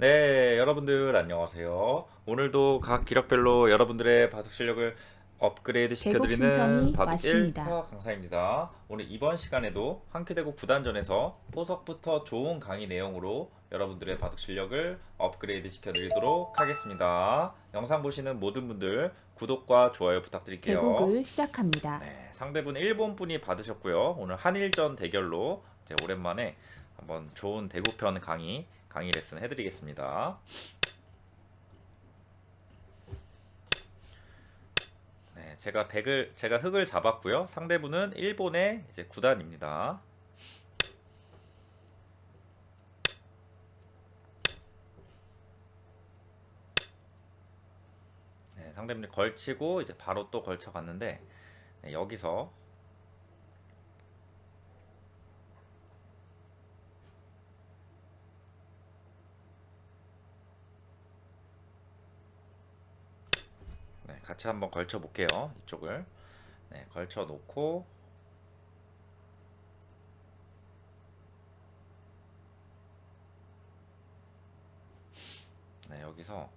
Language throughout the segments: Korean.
네, 여러분들 안녕하세요. 오늘도 각 기력별로 여러분들의 바둑 실력을 업그레이드 시켜드리는 바둑 왔습니다. 1타 강사입니다. 오늘 이번 시간에도 한큐대구 구단전에서 포석부터 좋은 강의 내용으로 여러분들의 바둑 실력을 업그레이드 시켜드리도록 하겠습니다. 영상 보시는 모든 분들 구독과 좋아요 부탁드릴게요. 대국을 시작합니다. 네, 상대분 일본 분이 받으셨고요. 오늘 한일전 대결로 이제 오랜만에 한번 좋은 대구편 강의 강의 레슨 해드리겠습니다. 네, 제가 백을 제가 흑을 잡았고요. 상대분은 일본의 이제 구단입니다. 네, 상대분이 걸치고 이제 바로 또 걸쳐 갔는데 네, 여기서 같이 한번 걸쳐 볼게요. 이쪽을. 네, 걸쳐 놓고 네, 여기서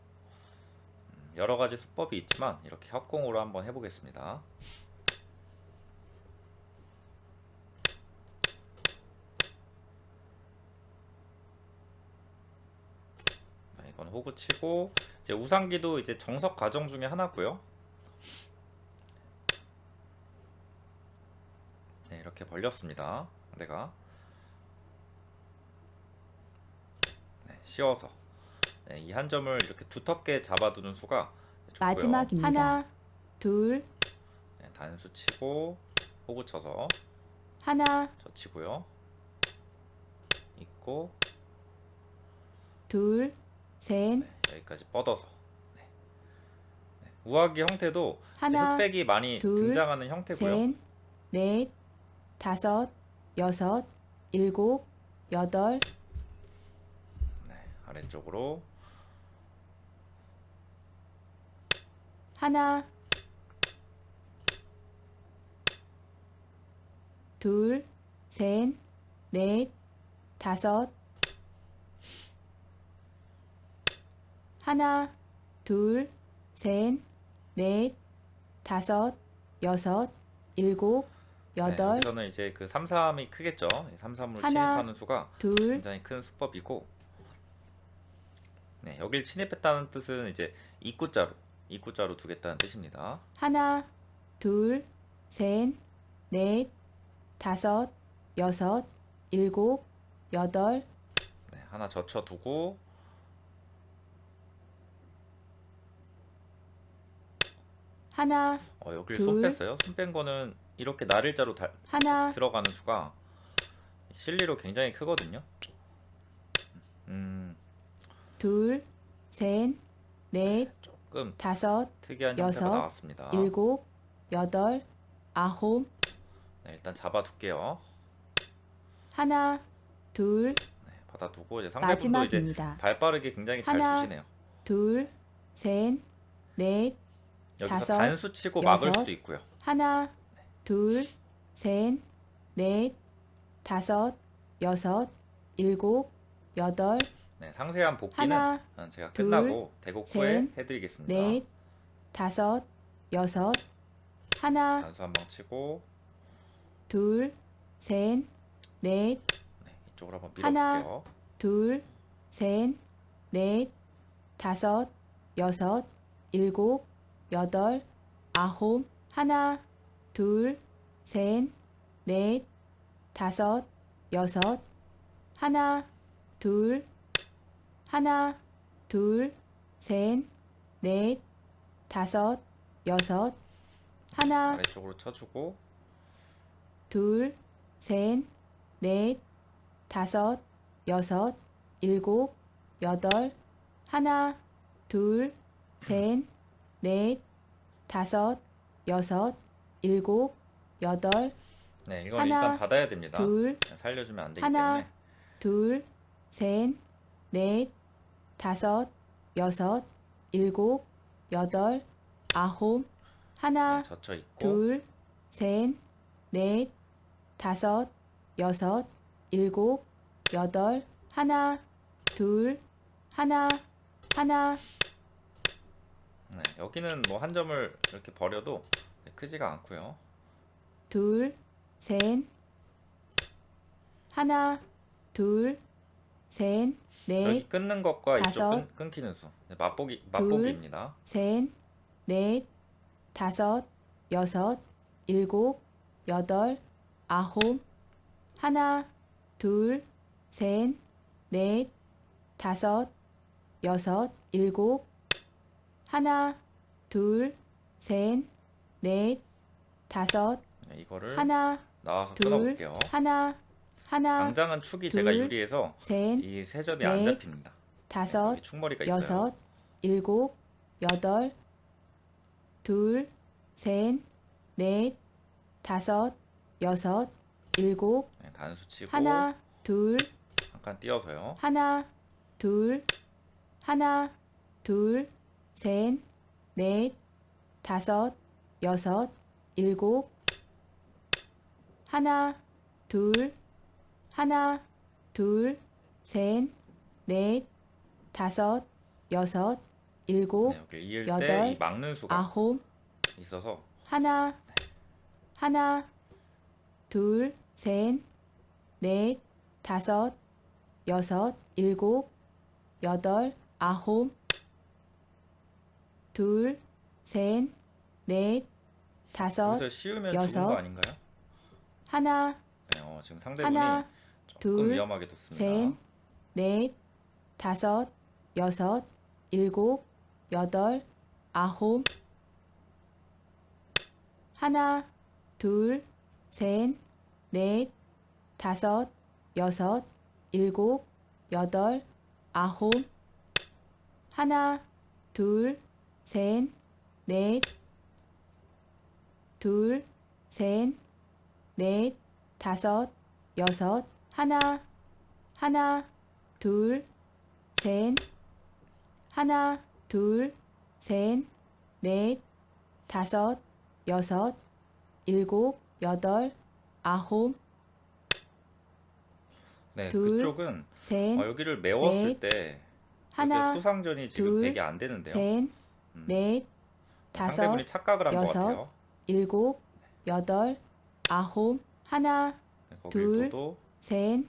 음, 여러 가지 수법이 있지만 이렇게 협공으로 한번 해보겠습니다. 네, 이건 호구 치고 이제 우상기도 이제 정석 과정 중에 하나고요. 네, 이렇게 벌렸습니다. 내가 네, 씌워서 네, 이 한 점을 이렇게 두텁게 잡아두는 수가 좋고요. 마지막입니다. 하나, 둘, 네, 단수 치고 호구 쳐서 하나, 젖히고요. 있고 둘, 셋, 네, 여기까지 뻗어서 네. 네, 우아기 형태도 이제 하나, 흑백이 많이 둘, 등장하는 형태고요. 셋, 넷, 다섯, 여섯, 일곱, 여덟, 네, 아래쪽으로 하나, 둘, 셋, 넷, 다섯, 하나, 둘, 셋, 넷, 다섯, 여섯, 일곱, 네, 여덟, 여기서는 이제 그 3, 3이 크겠죠. 3, 3으로 하나, 진입하는 수가 둘, 굉장히 큰 수법이고 네, 여길 침입했다는 뜻은 이제 입구자로 입구자로 두겠다는 뜻입니다. 하나, 둘, 셋, 넷, 다섯, 여섯, 일곱, 여덟, 네, 하나 젖혀 두고 하나, 어, 여길 둘, 손 뺐어요. 손 뺀 거는 이렇게 나를자로 다, 하나, 들어가는 수가 실리로 굉장히 크거든요. 음, 둘, 셋, 넷, 조금 다섯, 특이한 여섯, 형태가 나왔습니다. 일곱, 여덟, 아홉, 네, 일단 잡아둘게요. 하나, 둘, 네, 받아두고 이제 상대분도 이제 마지막입니다. 발 빠르게 굉장히 잘 하나, 주시네요. 둘, 셋, 넷, 여기서 다섯, 단수 치고 막을 여섯, 수도 있고요. 하나, 둘, 셋, 넷, 다섯, 여섯, 일곱, 여덟, 네, 상세한 복귀는 하나, 어, 제가 둘, 끝나고 대국 후에 셋, 해드리겠습니다. 넷, 다섯, 여섯, 하나, 단수 한방 치고 둘, 셋, 넷, 네, 이쪽으로 한번 하나, 밀어볼게요. 둘, 셋, 넷, 다섯, 여섯, 일곱, 여덟, 아홉, 하나, 둘, 셋, 넷, 다섯, 여섯, 하나, 둘, 하나, 둘, 셋, 넷, 다섯, 여섯, 하나, 아래쪽으로 쳐주고 둘, 셋, 넷, 다섯, 여섯, 일곱, 여덟, 하나, 둘, 셋, 넷, 다섯, 여섯, 일곱, 여덟, 네, 이건 하나, 일단 받아야 됩니다. 둘, 네, 살려주면 안 되기 하나, 때문에. 둘, 셋, 넷, 다섯, 여섯, 일곱, 여덟, 아홉, 하나, 네, 젖혀 있고. 둘, 셋, 넷, 다섯, 여섯, 일곱, 여덟, 하나, 둘, 하나, 하나, 네, 여기는 뭐 한 점을 이렇게 버려도 네, 크지가 않고요. 둘, 셋, 하나, 둘, 셋, 여기 넷, 끊는 것과 이쪽 다섯, 끊, 끊기는 수. 네, 맛보기 맛보기입니다. 셋, 넷, 다섯, 여섯, 일곱, 여덟, 아홉, 하나, 둘, 셋, 넷, 다섯, 여섯, 일곱, 하나, 둘, 셋, 넷, 다섯, 네, 이거를 하나, 나와서 둘, 끊어볼게요. 하나, 하나, 당장은 축이 제가 둘, 유리해서 셋, 이 세 점이 안 넷, 잡힙니다. 네, 다섯, 여기 축머리가 있어요. 여섯, 일곱, 여덟, 둘, 셋, 넷, 다섯, 여섯, 일곱, 네, 단수 치고 하나, 둘, 잠깐 띄어서요. 하나, 둘, 하나, 둘, 셋, 넷, 다섯, 여섯, 일곱, 하나, 둘, 하나, 둘, 셋, 넷, 다섯, 여섯, 일곱, 네, 이을 여덟, 때이 막는 수가 아홉, 있어서 하나, 하나, 둘, 셋, 넷, 다섯, 여섯, 일곱, 여덟, 아홉, 둘, 셋, 넷, 다섯, 여기서 씌우면 여섯, 죽은 거 아닌가요? 하나, 네, 어, 지금 상대분이 하나, 조금 둘, 위험하게 뒀습니다. 셋, 넷, 다섯, 여섯, 일곱, 여덟, 아홉, 하나, 둘, 셋, 넷, 다섯, 여섯, 일곱, 여덟, 아홉, 하나, 둘, 셋, 넷, 둘, 셋, 넷, 다섯, 여섯, 하나, 하나, 둘, 셋, 하나, 둘, 셋, 넷, 다섯, 여섯, 일곱, 여덟, 아홉, 네, 둘, 그쪽은 셋, 어, 여기를 메웠을 넷, 때 하나, 수상전이 지금 둘, 100이 안 되는데요. 셋, 음, 넷, 다섯, 상대분이 착각을 한 것 여섯, 같아요. 일곱, 여덟, 아홉, 하나, 네, 거길 둘, 둬도 셋,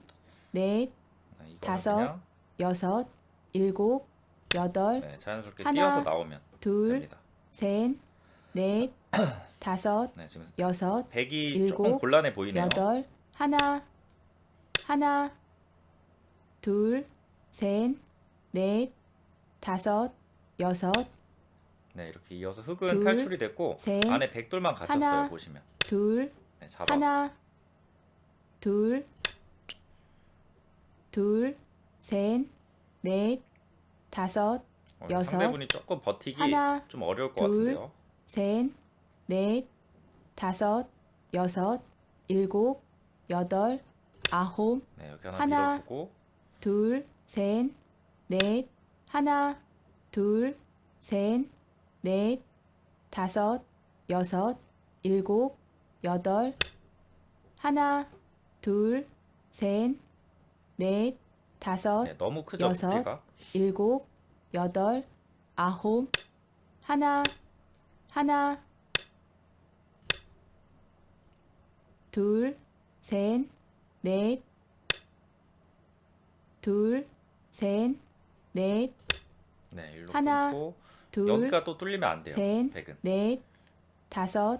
넷, 네, 이거는 다섯, 그냥 여섯, 일곱, 여덟, 네, 자연스럽게 하나, 띄어서 나오면 둘, 됩니다. 셋, 넷, 다섯, 네, 지금 여섯, 100이 조금 일곱, 곤란해 보이네요. 여덟, 하나, 하나, 둘, 셋, 넷, 다섯, 여섯, 네, 이렇게 이어서 흙은 둘, 탈출이 됐고 셋, 안에 백돌만 갇혔어요. 하나, 보시면. 둘, 네, 잡아서. 하나, 둘, 둘, 셋, 넷, 다섯, 어, 여섯, 상대분이 조금 버티기 하나, 좀 어려울 것 둘, 같은데요. 셋, 넷, 다섯, 여섯, 일곱, 여덟, 아홉, 네, 여기 하나, 하나, 밀어주고 둘, 셋, 넷, 하나, 둘, 셋, 넷, 다섯, 여섯, 일곱, 여덟, 하나, 둘, 셋, 넷, 다섯, 네, 너무 크죠, 여섯, 부피가. 일곱, 여덟, 아홉, 하나, 하나, 둘, 셋, 넷, 둘, 셋, 넷, 네, 일로 하나, 끊고 둘, 여기가 또 뚫리면 안 돼요. 셋, 백은. 넷, 다섯,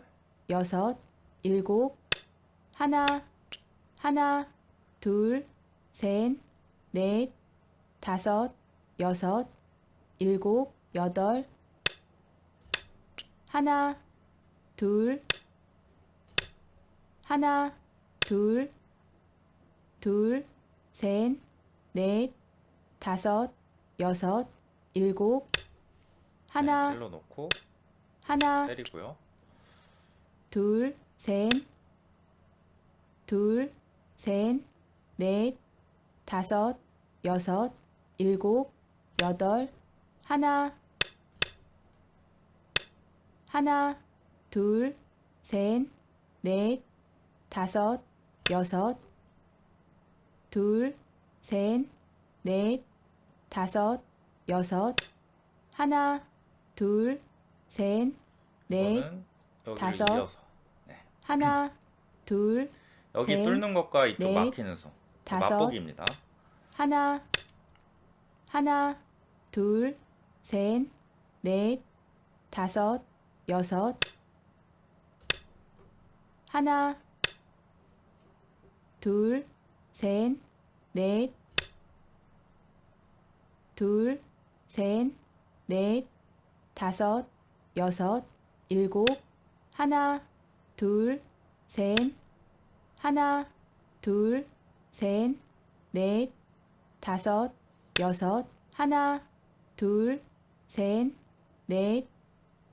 여섯, 일곱, 하나, 하나, 둘, 셋, 넷, 다섯, 여섯, 일곱, 여덟, 하나, 둘, 하나, 둘, 둘, 셋, 넷, 다섯, 여섯, 일곱, 하나, 네, 놓고 하나, 때리고요. 둘, 셋, 둘, 셋, 넷, 다섯, 여섯, 일곱, 여덟, 하나, 하나, 둘, 셋, 넷, 다섯, 여섯, 둘, 셋, 넷, 다섯, 여섯, 하나, 둘, 셋, 넷, 이거는 여기를 다섯, 이어서. 하나, 둘, 여기 셋, 뚫는 것과 이쪽 넷, 막히는 수. 다섯, 맛보기입니다. 하나, 하나, 둘, 셋, 넷, 다섯, 여섯, 하나, 둘, 셋, 넷, 둘, 셋, 넷, 다섯, 여섯, 일곱, 하나, 둘, 셋, 하나, 둘, 셋, 넷, 다섯, 여섯, 하나, 둘, 셋, 넷,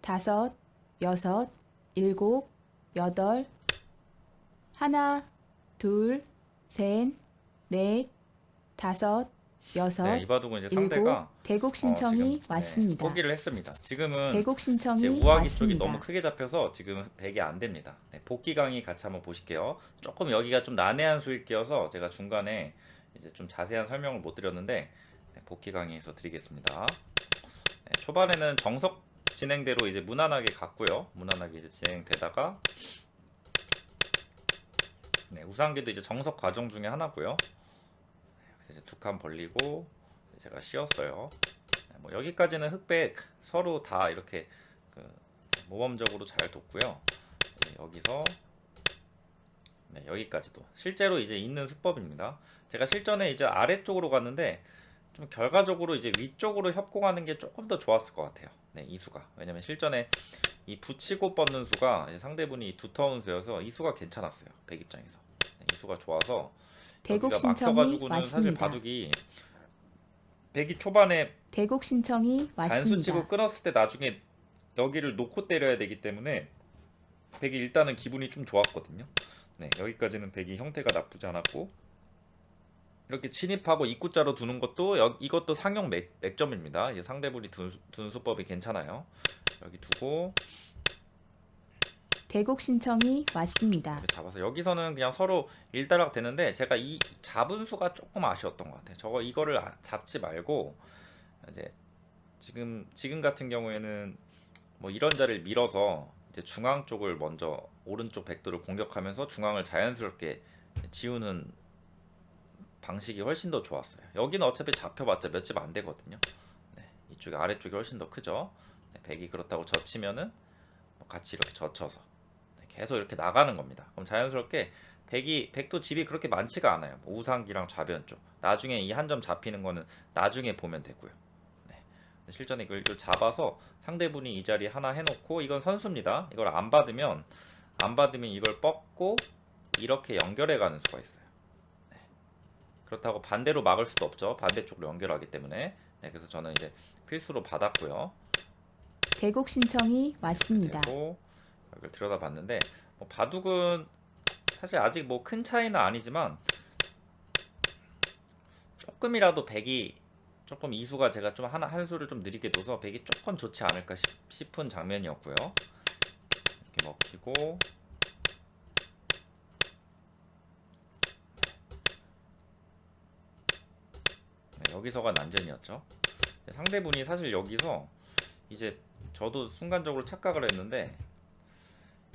다섯, 여섯, 일곱, 여덟, 하나, 둘, 셋, 넷, 다섯, 여섯, 네, 이 바둑은 이제 일곱, 상대가 대곡 어, 신청이 지금, 네, 왔습니다. 포기를 했습니다. 지금은 대곡 신청이 이제 우아기 쪽이 왔습니다. 너무 크게 잡혀서 지금 100이 안 됩니다. 네, 복귀 강의 같이 한번 보실게요. 조금 여기가 좀 난해한 수익기여서 제가 중간에 이제 좀 자세한 설명을 못 드렸는데 네, 복귀 강의에서 드리겠습니다. 네, 초반에는 정석 진행대로 이제 무난하게 갔고요. 무난하게 이제 진행되다가 네, 우상기도 이제 정석 과정 중에 하나고요. 이제 두 칸 벌리고 제가 씌웠어요. 네, 뭐 여기까지는 흑백 서로 다 이렇게 그 모범적으로 잘 뒀고요. 네, 여기서 네, 여기까지도 실제로 이제 있는 수법입니다. 제가 실전에 이제 아래쪽으로 갔는데 좀 결과적으로 이제 위쪽으로 협공하는 게 조금 더 좋았을 것 같아요. 네, 이 수가 왜냐면 실전에 이 붙이고 뻗는 수가 상대분이 두터운 수여서 이 수가 괜찮았어요. 백 입장에서 네, 이 수가 좋아서 대곡 신청이 막혀가지고는 사실 왔습니다. 바둑이 백이 초반에 대곡 신청이 단수 치고 왔습니다. 끊었을 때 나중에 여기를 놓고 때려야 되기 때문에 백이 일단은 기분이 좀 좋았거든요. 네, 여기까지는 백이 형태가 나쁘지 않았고 이렇게 진입하고 입구자로 두는 것도 여, 이것도 상용 맥, 맥점입니다. 이제 상대분이 둔, 수- 둔 수법이 괜찮아요. 여기 두고 대곡 신청이 왔습니다. 잡아서 여기서는 그냥 서로 일단락 되는데 제가 이 잡은 수가 조금 아쉬웠던 것 같아요. 저거 이거를 아- 잡지 말고 이제 지금 지금 같은 경우에는 뭐 이런 자리를 밀어서 이제 중앙 쪽을 먼저 오른쪽 백도를 공격하면서 중앙을 자연스럽게 지우는 방식이 훨씬 더 좋았어요. 여기는 어차피 잡혀봤자 몇 집 안 되거든요. 네, 이쪽에 아래쪽이 훨씬 더 크죠. 네, 백이 그렇다고 젖히면은 뭐 같이 이렇게 젖혀서 네, 계속 이렇게 나가는 겁니다. 그럼 자연스럽게 백이 백도 집이 그렇게 많지가 않아요. 뭐 우상기랑 좌변 쪽. 나중에 이 한 점 잡히는 거는 나중에 보면 되고요. 네. 실전에 이걸 이걸 잡아서 상대분이 이 자리 하나 해놓고 이건 선수입니다. 이걸 안 받으면 안 받으면 이걸 뻗고 이렇게 연결해 가는 수가 있어요. 네. 그렇다고 반대로 막을 수도 없죠. 반대쪽으로 연결하기 때문에. 네, 그래서 저는 이제 필수로 받았고요. 대곡 신청이 왔습니다. 이걸 들여다봤는데 뭐 바둑은 사실 아직 뭐 큰 차이는 아니지만 조금이라도 백이 조금 이수가 제가 좀 하나 한 수를 좀 느리게 둬서 백이 조금 좋지 않을까 싶- 싶은 장면이었고요. 이렇게 먹히고 네, 여기서가 난전이었죠. 네, 상대분이 사실 여기서 이제 저도 순간적으로 착각을 했는데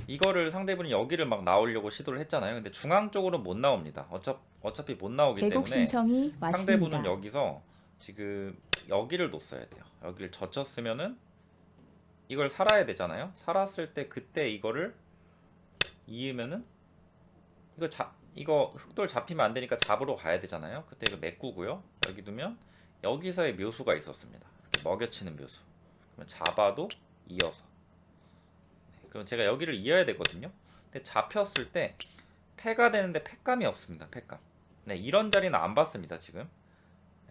이거를 상대분이 여기를 막 나오려고 시도를 했잖아요. 근데 중앙 쪽으로 못 나옵니다. 어차, 어차피 못 나오기 때문에 신청이 왔습니다. 상대분은 여기서 지금 여기를 놓어야 돼요. 여기를 젖혔으면은 이걸 살아야 되잖아요. 살았을 때 그때 이거를 이으면은 이거 잡 이거 흑돌 잡히면 안 되니까 잡으러 가야 되잖아요. 그때 이거 메꾸고요. 여기 두면 여기서의 묘수가 있었습니다. 먹여치는 묘수. 그러면 잡아도 이어서. 네, 그럼 제가 여기를 이어야 되거든요. 근데 잡혔을 때 패가 되는데 패감이 없습니다. 패감. 네, 이런 자리는 안 봤습니다. 지금.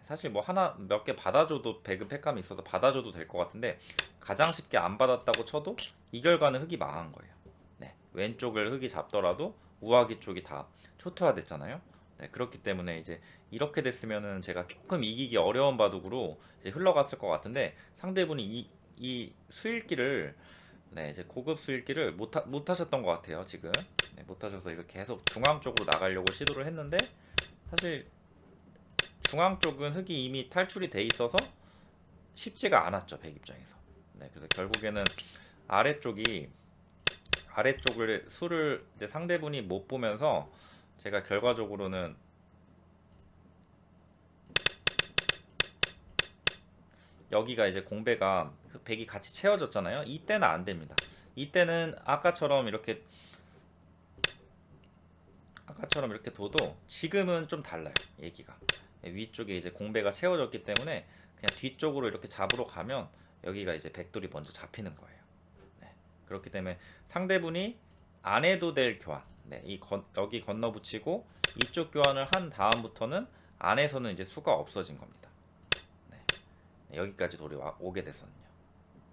사실 뭐 하나 몇 개 받아줘도 배급 패감이 있어서 받아줘도 될 것 같은데 가장 쉽게 안 받았다고 쳐도 이 결과는 흑이 망한 거예요. 네, 왼쪽을 흑이 잡더라도 우아기 쪽이 다 초토화 됐잖아요. 네, 그렇기 때문에 이제 이렇게 됐으면은 제가 조금 이기기 어려운 바둑으로 이제 흘러갔을 것 같은데 상대분이 이, 이 수일기를 네, 이제 고급 수일기를 못, 하, 못 하셨던 것 같아요. 지금 네, 못 하셔서 이거 계속 중앙 쪽으로 나가려고 시도를 했는데 사실 중앙 쪽은 흑이 이미 탈출이 돼 있어서 쉽지가 않았죠 백 입장에서. 네, 그래서 결국에는 아래쪽이 아래쪽을 수를 이제 상대분이 못 보면서 제가 결과적으로는 여기가 이제 공배가 백이 같이 채워졌잖아요. 이때는 안 됩니다. 이때는 아까처럼 이렇게 아까처럼 이렇게 둬도 지금은 좀 달라요. 얘기가 위쪽에 이제 공배가 채워졌기 때문에 그냥 뒤쪽으로 이렇게 잡으러 가면 여기가 이제 백돌이 먼저 잡히는 거예요. 네. 그렇기 때문에 상대분이 안 해도 될 교환. 네, 이 건, 여기 건너 붙이고 이쪽 교환을 한 다음부터는 안에서는 이제 수가 없어진 겁니다. 네. 여기까지 돌이 와, 오게 됐었는요.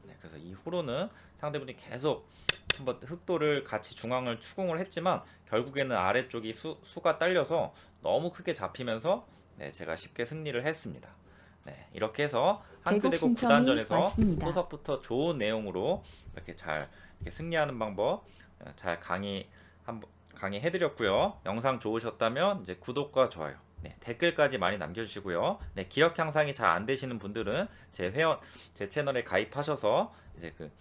네, 그래서 이후로는 상대분이 계속 한번 흑도를 같이 중앙을 추궁을 했지만 결국에는 아래쪽이 수, 수가 딸려서 너무 크게 잡히면서 네, 제가 쉽게 승리를 했습니다. 네, 이렇게 해서 한큐 대국 대국 신청이 구단전에서. 후석부터 좋은 내용으로 이렇게 잘 이렇게 승리하는 방법 어, 잘 강의 한번 강의해드렸고요. 영상 좋으셨다면 이제 구독과 좋아요, 네, 댓글까지 많이 남겨주시고요. 네, 기력 향상이 잘 안 되시는 분들은 제 회원 제 채널에 가입하셔서 이제 그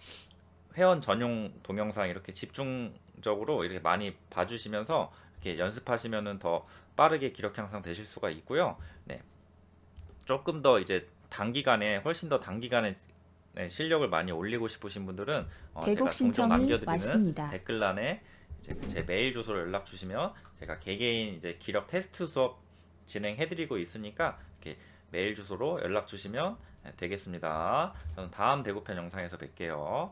회원 전용 동영상 이렇게 집중적으로 이렇게 많이 봐주시면서 이렇게 연습하시면은 더 빠르게 기력 향상 되실 수가 있고요. 네, 조금 더 이제 단기간에 훨씬 더 단기간에 네, 실력을 많이 올리고 싶으신 분들은 어, 제가 종종 남겨드리는 왔습니다. 댓글란에 이제 메일 주소로 연락 주시면 제가 개개인 이제 기력 테스트 수업 진행해드리고 있으니까 이렇게 메일 주소로 연락 주시면 네, 되겠습니다. 저는 다음 대구편 영상에서 뵐게요.